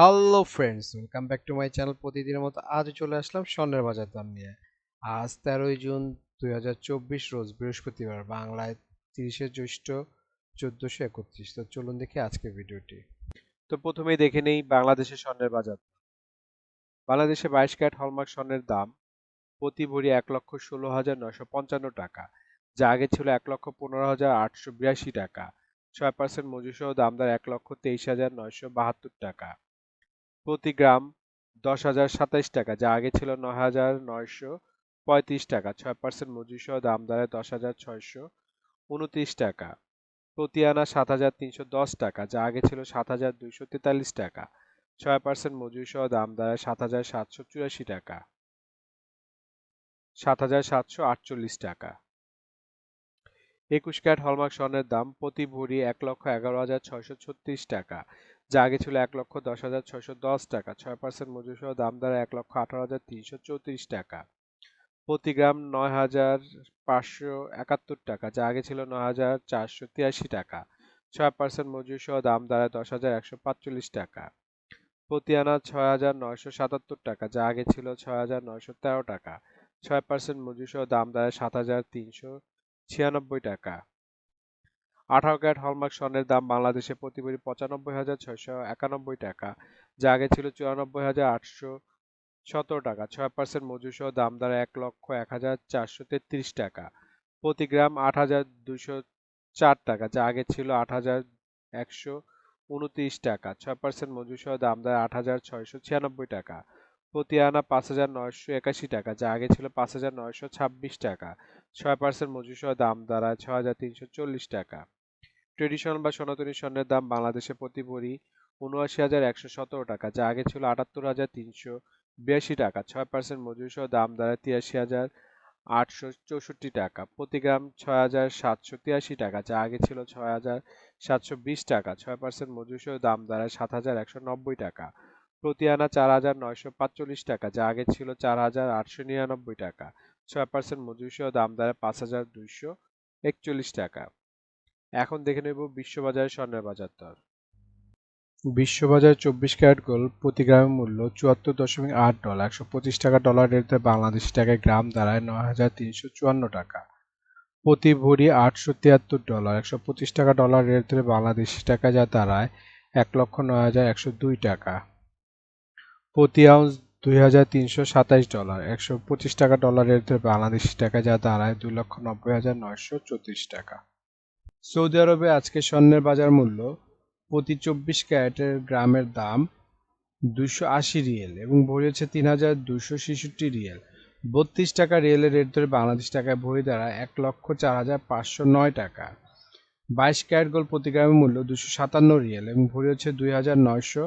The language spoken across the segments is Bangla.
Hello friends welcome back to my channel প্রতিদিনের মতো আজও চলে আসলাম স্বর্ণের বাজার দর নিয়ে। আজ তেরোই জুন দুই হাজার চব্বিশ রোজ বৃহস্পতিবার, বাংলায় তিরিশে জ্যৈষ্ঠ চোদ্দোশো একত্রিশ। তো চলুন দেখি আজকের ভিডিওটি। তো প্রথমেই দেখে নেই বাংলাদেশের স্বর্ণের বাজার। বাংলাদেশে বাইশ ক্যারেট হলমার্ক স্বর্ণের দাম প্রতি ভরি এক লক্ষ ষোলো হাজার নয়শো পঞ্চান্ন টাকা। যা আগে ছিল এক লক্ষ পনেরো হাজার আটশো বিরাশি টাকা। ছয় পার্সেন্ট মজুসহ দামদার এক লক্ষ তেইশ হাজার নয়শো বাহাত্তর টাকা। প্রতি গ্রাম দশ হাজার সাতাইশ টাকা, যা আগে ছিল নয় হাজার নয়শো পঁয়ত্রিশ টাকা। ছয় পার্সেন্ট মজুসহ দাম দাঁড়ায় দশ হাজার ছয়শো উনত্রিশ টাকা। প্রতি আনা সাত হাজার তিনশো দশ টাকা, যা আগে ছিল সাত হাজার দুইশো তেতাল্লিশ টাকা। ছয় পার্সেন্ট মজুরি সহ দাম দাঁড়ায় সাত হাজার সাতশো চুরাশি টাকা। সাত হাজার সাতশো আটচল্লিশ টাকা। একুশ ক্যারেট হলমার্ক স্বর্ণের দাম প্রতি ভরি এক লক্ষ এগারো হাজার ছয়শো ছত্রিশ টাকা। যা আগে ছিল এক লক্ষ দশ হাজার ছয়শো দশ টাকা। ছয় পার্সেন্ট মজুরি সহ দাম দাঁড়ায় এক লক্ষ আঠারো হাজার তিনশো চৌত্রিশ টাকা। প্রতি গ্রাম নয় হাজার পাঁচশো একাত্তর টাকা, যা আগে ছিল নয় হাজার চারশো তিরাশি টাকা। ছয় পার্সেন্ট মজুরি সহ দাম দাঁড়ায় দশ হাজার একশো পাঁচচল্লিশ টাকা। প্রতি আনা ছয় হাজার নয়শো সাতাত্তর টাকা, যা আগে ছিল ছয় হাজার নয়শো তেরো টাকা। ছয় পার্সেন্ট মজুরি সহ দাম দাঁড়ায় সাত হাজার তিনশো ছিয়ানব্বই টাকা। আঠারো ক্যারেট হলমার্ক স্বর্ণের দাম বাংলাদেশে প্রতি ভরি পঁচানব্বই হাজার ছয়শো একানব্বই টাকা, যা আগে ছিল চুরানব্বই হাজার আটশো সতেরো টাকা। ছয় পার্সেন্ট মজুর দাম দ্বারা এক লক্ষ এক হাজার চারশো তেত্রিশ টাকা। প্রতি গ্রাম আট হাজার দুশো চার টাকা, যা আগে ছিল আট হাজার একশো উনত্রিশ টাকা। ছয় পার্সেন্ট মজুর দাম দ্বারা আট হাজার ছয়শো ছিয়ানব্বই টাকা। প্রতি আনা পাঁচ হাজার নয়শো একাশি টাকা, যা আগে ছিল পাঁচ হাজার নয়শো ছাব্বিশ টাকা। ছয় পার্সেন্ট মজুর দাম দাঁড়ায় ছয় হাজার তিনশো চল্লিশ টাকা। ট্রেডিশনাল বা সনাতনী স্বর্ণের দাম বাংলাদেশে প্রতি ভরি উনআশি হাজার একশো সতেরো টাকা, যা আগে ছিল আটাত্তর হাজার তিনশো বিরাশি টাকা। ছয় পার্সেন্ট মজুরি সহ দাম দাঁড়ায় তিরাশি হাজার আটশো চৌষট্টি টাকা। প্রতি গ্রাম ছয় হাজার সাতশো তিরাশি টাকা, যা আগে ছিল ছয় হাজার সাতশো বিশ টাকা। ছয় পার্সেন্ট মজুরি সহ দাম দাঁড়ায় সাত হাজার একশো নব্বই টাকা। প্রতি আনা চার হাজার নয়শো পাঁচচল্লিশ টাকা, যা আগে ছিল চার হাজার আটশো নিরানব্বই টাকা। ছয় পার্সেন্ট মজুরি সহ দাম দাঁড়ায় পাঁচ হাজার দুইশো একচল্লিশ টাকা। এখন দেখে নেব বিশ্ববাজারে স্বর্ণের বাজার দর। বিশ্ববাজার চব্বিশ ক্যারেট গোল্ড প্রতি গ্রামের মূল্য চুয়াত্তর দশমিক আট ডলার, একশো পঁচিশ টাকা ডলার রেটে বাংলাদেশি টাকায় গ্রাম দাঁড়ায় নয় হাজার তিনশো চুয়ান্ন টাকা। প্রতি ভরি আটশো তিয়াত্তর ডলার, একশো পঁচিশ টাকা ডলার রেট ধরে বাংলাদেশি টাকা যা দাঁড়ায় এক লক্ষ নয় হাজার একশো দুই টাকা। প্রতি আউন্স দুই হাজার তিনশো সাতাইশ ডলার, একশো পঁচিশ টাকা ডলার রেট বাংলাদেশি টাকা যা দাঁড়ায় দুই লক্ষ নব্বই হাজার নয়শো চৌত্রিশ টাকা। সৌদি আরবে আজকে স্বর্ণের বাজার মূল্য প্রতি চব্বিশ ক্যারেটের গ্রামের দাম দুশো আশি রিয়েল এবং ভরি হচ্ছে তিন হাজার দুশো ছেষট্টি রিয়েল। বত্রিশ টাকা রিয়েলের রেট ধরে বাংলাদেশ টাকায় ভরি দ্বারা এক লক্ষ চার হাজার পাঁচশো নয় টাকা। বাইশ ক্যারেট গোল্ড প্রতি গ্রামের মূল্য দুশো সাতান্ন রিয়েল এবং ভরি হচ্ছে দুই হাজার নয়শো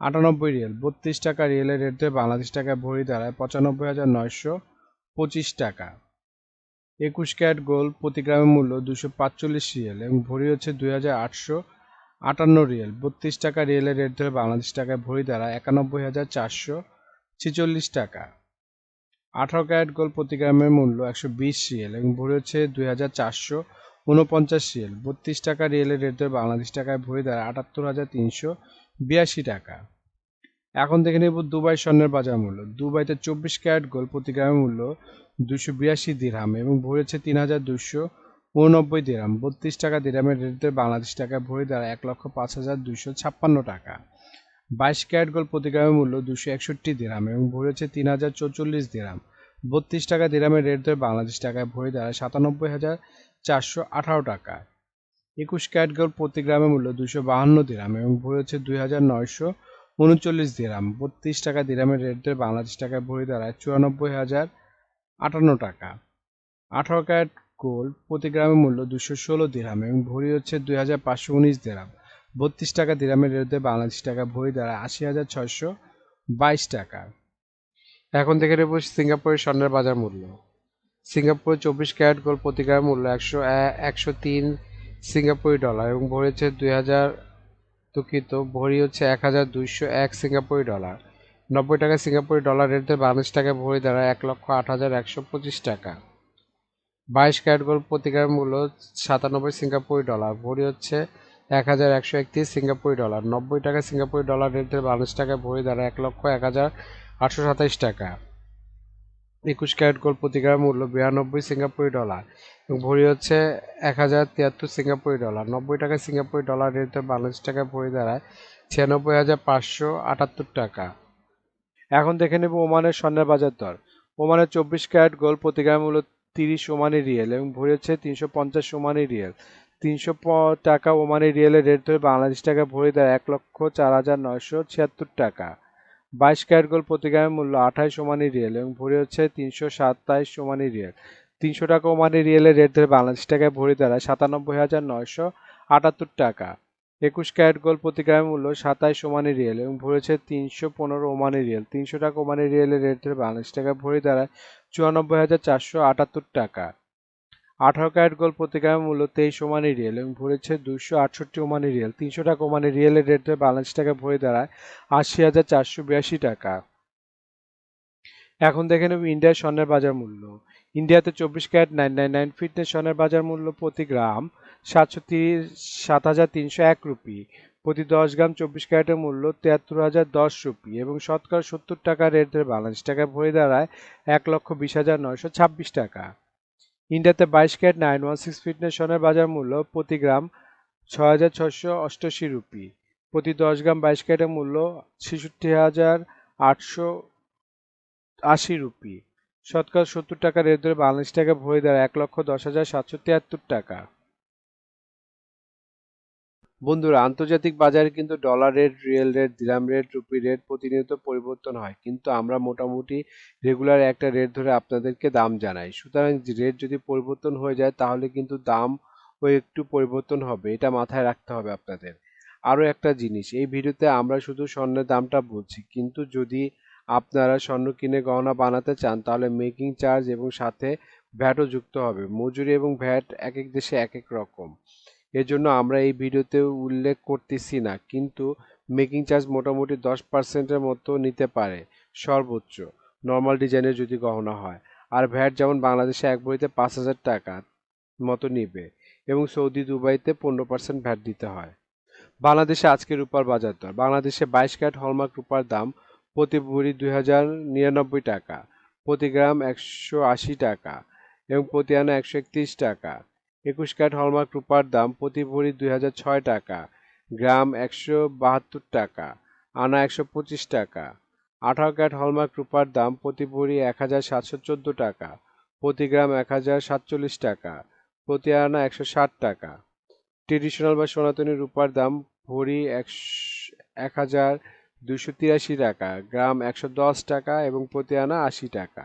আটানব্বই রিয়েল। বত্রিশ টাকা রিয়েলের রেট ধরে বাংলাদেশ টাকায় ভরি দাঁড়ায় পঁচানব্বই হাজার নয়শো পঁচিশ টাকা। একুশ ক্যারেট গোল্ড প্রতি গ্রামের মূল্য দুশো পাঁচচল্লিশ রিয়েল এবং ভরি হচ্ছে দুই হাজার আটশো আটান্ন রিয়েল। বত্রিশ টাকা রিয়েলের রেট ধরে বাংলাদেশ টাকায় ভরি দ্বারা একানব্বই হাজার চারশো ছেচল্লিশ টাকা। আঠারো ক্যারেট গোল্ড প্রতি গ্রামের মূল্য একশো বিশ রিয়েল এবং ভরি হচ্ছে দুই হাজার চারশো উনপঞ্চাশ রিয়েল। বত্রিশ টাকা রিয়েলের রেট ধরে বাংলাদেশ টাকায় ভরি দ্বারা আটাত্তর হাজার তিনশো বিরাশি টাকা। এখন দেখে নেব দুবাই স্বর্ণের বাজার মূল্য। দুবাইতে চব্বিশ ক্যারেট গোল্ড প্রতি গ্রামের মূল্য দুশো বিরাশি দিরহাম এবং ভরেছে তিন হাজার দুশো উননব্বই দিরাম বত্রিশ টাকা দিরামের রেটে বাংলাদেশ টাকায় ভরি দ্বারা এক লক্ষ পাঁচ হাজার দুশো ছাপ্পান্ন টাকা। বাইশ ক্যারেট গোল্ড প্রতি গ্রামের মূল্য দুশো একষট্টি দিরাম এবং ভরেছে তিন হাজার চৌচল্লিশ দিরাম বত্রিশ টাকা দিরামের রেট ধরে বাংলাদেশ টাকায় ভরি দ্বারা সাতানব্বই হাজার চারশো আঠারো টাকা। একুশ ক্যারেট গোল্ড প্রতি গ্রামের মূল্য দুশো বাহান্ন দিরাম এবং ভরেছে দুই হাজার নয়শো উনচল্লিশ দিরাম, বত্রিশ টাকা দিরামের রেট বাংলাদেশ টাকায় ভরি দ্বারা চুরানব্বই হাজার আটান্ন টাকা। আঠারো ক্যারেট গোল্ড প্রতি গ্রামের মূল্য দুশো ষোলো দিরাম এবং ভরি হচ্ছে দুই হাজার পাঁচশো উনিশ দিরাম। বত্রিশ টাকা দিরামের রেটে বাংলাদেশ টাকা ভরি দ্বারা আশি হাজার ছয়শো বাইশ টাকা। এখন থেকে নেব সিঙ্গাপুরের স্বর্ণের বাজার মূল্য। সিঙ্গাপুরে চব্বিশ ক্যারেট গোল্ড প্রতি গ্রামের মূল্য একশো একশো তিন সিঙ্গাপুরি ডলার এবং ভরি হচ্ছে দুই হাজার দুঃখিত, ভরি হচ্ছে এক হাজার দুইশো এক সিঙ্গাপুরি ডলার। নব্বই টাকা সিঙ্গাপুরি ডলার রেটে বাংলাদেশ টাকায় ভরি দ্বারা এক লক্ষ আট হাজার একশো পঁচিশ টাকা। বাইশ ক্যারেট গোল্ড প্রতি গ্রাম মূল্য সাতানব্বই সিঙ্গাপুরি ডলার, ভরি হচ্ছে এক হাজার একশো একত্রিশ সিঙ্গাপুরি ডলার। নব্বই টাকা সিঙ্গাপুরি ডলার রেট বাংলাদেশ টাকায় ভরি দাঁড়ায় এক লক্ষ এক হাজার আটশো সাতাইশ টাকা। একুশ ক্যারেট গোল্ড প্রতি গ্রাম মূল্য বিরানব্বই সিঙ্গাপুরি ডলার এবং ভরি হচ্ছে এক হাজার তিয়াত্তর সিঙ্গাপুরি ডলার। নব্বই টাকা সিঙ্গাপুরি ডলার রেট বাংলাদেশ টাকায় ভরি দাঁড়ায় ছিয়ানব্বই হাজার পাঁচশো আটাত্তর টাকা। এখন দেখে নেব ওমানের স্বর্ণের বাজার দর। ওমানের চব্বিশ ক্যারেট গোল্ড প্রতি গ্রাম মূল্য তিরিশ ওমানি রিয়েল এবং ভরি হচ্ছে তিনশো পঞ্চাশ ওমানি রিয়েল। তিনশো টাকা ওমানি রিয়েলের রেট ধরে বাংলাদেশ টাকা ভরি দেয় এক লক্ষ চার হাজার নয়শো ছিয়াত্তর টাকা। বাইশ ক্যারেট গোল্ড প্রতি গ্রামের মূল্য আঠাইশ ওমানি রিয়েল এবং ভরি হচ্ছে তিনশো সাতাইশ ওমানি রিয়েল। তিনশো টাকা ওমানি রিয়েলের রেট ধরে বাংলাদেশ টাকায় ভরি দাঁড়ায় সাতানব্বই হাজার নয়শো আটাত্তর টাকা। একুশ ক্যারেট গোল্ড প্রতি গ্রামের মূল্য সাতাইশ ওমানি রিয়েল এবং ভরেছে তিনশো পনেরো ওমানি রিয়েল। তিনশো টাকা ওমানি রিয়েলের রেট ধরে বাংলাদেশ টাকায় ভরি দাঁড়ায় চুরানব্বই হাজার চারশো আটাত্তর টাকা। আঠারো ক্যারেট গোল্ড প্রতি গ্রামের মূল্য তেইশ ওমানি রিয়েল এবং ভরেছে দুশো আটষট্টি ওমানি রিয়েল। তিনশো টাকা ওমানি রিয়েলের রেট বাংলাদেশ টাকায় ভরি দাঁড়ায় আশি হাজার চারশো বিরাশি টাকা। এখন দেখে নেব ইন্ডিয়ার স্বর্ণের বাজার মূল্য। ইন্ডিয়াতে চব্বিশ carat nine nine nine fitness স্বর্ণের বাজার মূল্য প্রতি গ্রাম সাতশো তিরিশ সাত হাজার তিনশো এক রুপি। প্রতি দশ গ্রাম চব্বিশ ক্যারেটের মূল্য তিয়াত্তর হাজার দশ রুপি এবং শতকরা সত্তর টাকা রেট ধরে বাংলাদেশ টাকায় ভরে দাঁড়ায় এক লক্ষ বিশ হাজার নয়শো ছাব্বিশ টাকা। ইন্ডিয়াতে বাইশ carat nine, one six fitness স্বর্ণের বাজার মূল্য প্রতি গ্রাম ছয় হাজার ছশো অষ্টআশি রুপি। প্রতি দশ গ্রাম বাইশ ক্যারেটের মূল্য ছেষট্টি হাজার আটশো আশি রুপি। শতকরা সত্তর টাকা রেট ধরে বাংলাদেশ টাকা ভরে দেয় এক লক্ষ দশ হাজার সাতশো তিয়াত্তর টাকা। বন্ধুরা, আন্তর্জাতিক বাজারে কিন্তু dollar rate riyal rate dirham rate rupee rate প্রতিনিয়ত পরিবর্তন হয়। কিন্তু আমরা মোটামুটি রেগুলার একটা রেট ধরে আপনাদেরকে দাম জানাই। সুতরাং রেট যদি পরিবর্তন হয়ে যায়, তাহলে কিন্তু দাম ও একটু পরিবর্তন হবে। এটা মাথায় রাখতে হবে আপনাদের। আরও একটা জিনিস, এই ভিডিওতে আমরা শুধু স্বর্ণের দামটা বলছি। কিন্তু যদি আপনারা স্বর্ণ কিনে গহনা বানাতে চান, তাহলে মেকিং চার্জ এবং সাথে ভ্যাটও যুক্ত হবে। মজুরি এবং ভ্যাট এক এক দেশে এক এক রকম। এজন্য আমরা এই ভিডিওতে উল্লেখ করতেছি না, কিন্তু মেকিং চার্জ মোটামুটি দশ পার্সেন্টের মতো নিতে পারে, সর্বোচ্চ। নর্মাল ডিজাইনের যদি গহনা হয়। আর ভ্যাট যেমন বাংলাদেশে এক বইতে পাঁচ হাজার টাকা মতো নিবে, এবং সৌদি দুবাইতে পনেরো পার্সেন্ট ভ্যাট দিতে হয়। বাংলাদেশে আজকে রূপার বাজার দর, বাংলাদেশে বাইশ ক্যারেট হলমার্ক রূপার দাম প্রতি ভরি দুই হাজার নিরানব্বই টাকা, প্রতি গ্রাম একশো আশি টাকা, এবং প্রতি আনা একশো একত্রিশ টাকা। একুশ ক্যারেট হলমার্ক রূপার দাম প্রতি ভরি দুই হাজার ছয় টাকা। গ্রাম একশো বাহাত্তর টাকা। আনা একশো পঁচিশ টাকা। আঠারো ক্যারেট হলমার্ক রূপার দাম প্রতি ভরি এক হাজার সাতশো চোদ্দ টাকা। প্রতি গ্রাম এক হাজার সাতচল্লিশ টাকা। প্রতি আনা একশো ষাট টাকা। ট্রেডিশনাল বা সনাতনী রূপার দাম ভরি এক হাজার দুশো তিরাশি টাকা। গ্রাম একশো দশ টাকা এবং প্রতি আনা আশি টাকা।